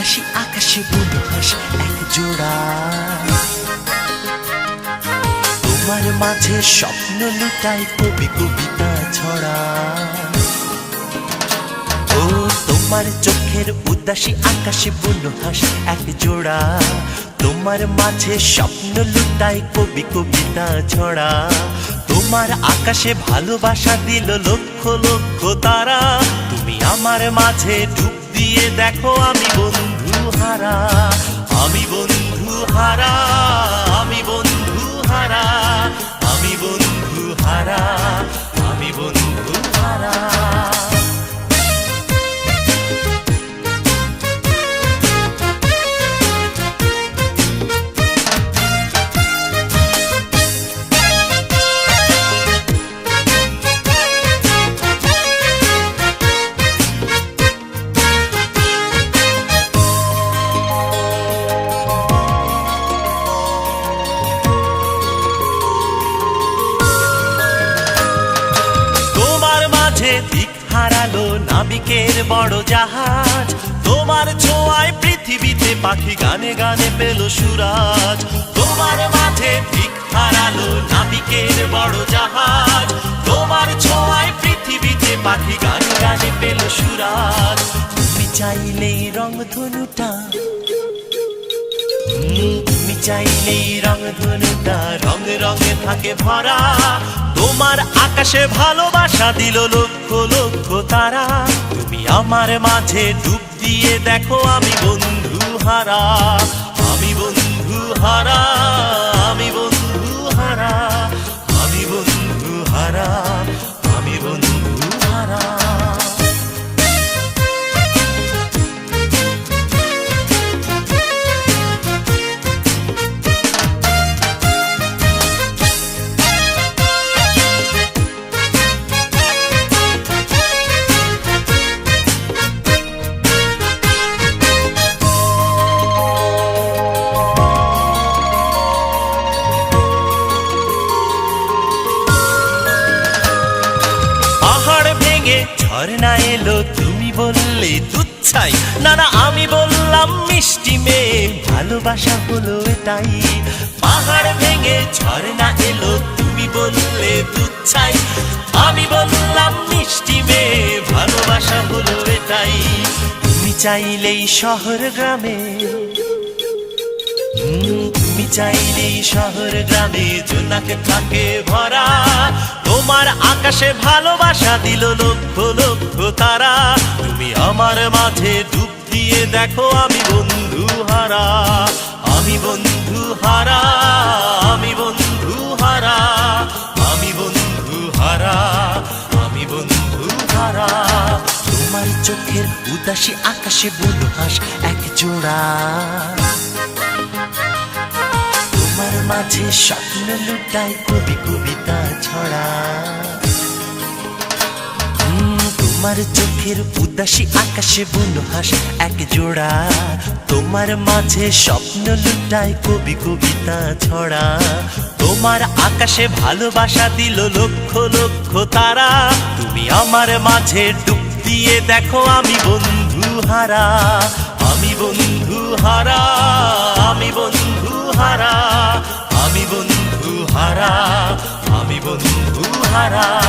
উদাসী আকাশে উল্লাস এক জোড়া। তোমার মাঝে স্বপ্ন লুটাই কবি কবিতা ছড়া। ও, তোমার চোখের উদাসী আকাশে হাস এক জোড়া। তোমার মাঝে স্বপ্ন লুটাই কবি কবিতা ছড়া। তোমার আকাশে ভালোবাসা দিল লক্ষ লক্ষ তারা। তুমি আমার মাঝে ঢুক দিয়ে দেখো আমি বন্ধু হারা, আমি বন্ধু হারা, আমি বন্ধু হারা, আমি বন্ধু হারা, আমি বন্ধু হারা। মাঝে দিক হারালো নাবিকের বড় জাহাজ। তোমার ছোঁয়ায় পৃথিবীতে পাখি গানে গানে পেল সুরাজ। তোমার মাঝে দিক হারালো নাবিকের বড় জাহাজ। তোমার ছোঁয়ায় পৃথিবীতে পাখি গানে গানে পেল সুরাজ। তুমি চাইলেই রং ধনুটা চাইলেই রং ধনুটা রং রঙে থাকে ভরা। তোমার আকাশে ভালোবাসা দিল লক্ষ লক্ষ তারা। তুমি আমার মাঝে ডুব দিয়ে দেখো আমি বন্ধু হারা, আমি বন্ধু হারা। পাহাড় ভেঙে ঝর্ণা এলো, তুমি বললে দুধ চাই না না আমি বললাম, মিষ্টি মেয়ে, ভালোবাসা হলো এটাই। পাহাড় ভেঙে ঝর্ণা এলো, তুমি বললে দুধ চাই আমি বললাম, মিষ্টি মেয়ে, ভালোবাসা হলো এটাই। তুমি চাইলেই শহর গ্রামে তুমি চাইলেই শহর, গ্রামে জোনাকে থাকে ভরা। তোমার আকাশে ভালোবাসা দিল লক্ষ লক্ষ তারা। তুমি আমার মাঝে ডুব দিয়ে দেখো আমি বন্ধু হারা। আমি বন্ধু হারা, আমি বন্ধু হারা। আমি বন্ধু হারা, আমি বন্ধু হারা। তোমার চোখের উদাসী আকাশে বলু হাস এক জোড়া। মাঝে স্বপ্ন লুটাই কবি কবিতা ছড়া। তোমার চোখের উদাসী আকাশে বনু হাস এক জোড়া। তোমার মাঝে স্বপ্ন লুটাই কবি কবিতা ছড়া। তোমার আকাশে ভালোবাসা দিল লক্ষ লক্ষ তারা। তুমি আমার মাঝে ডুব দিয়ে দেখো আমি বন্ধু হারা। আমি বন্ধু হারা, আমি বন্ধু হারা আমি বন্ধু হারা আমি বন্ধু হারা।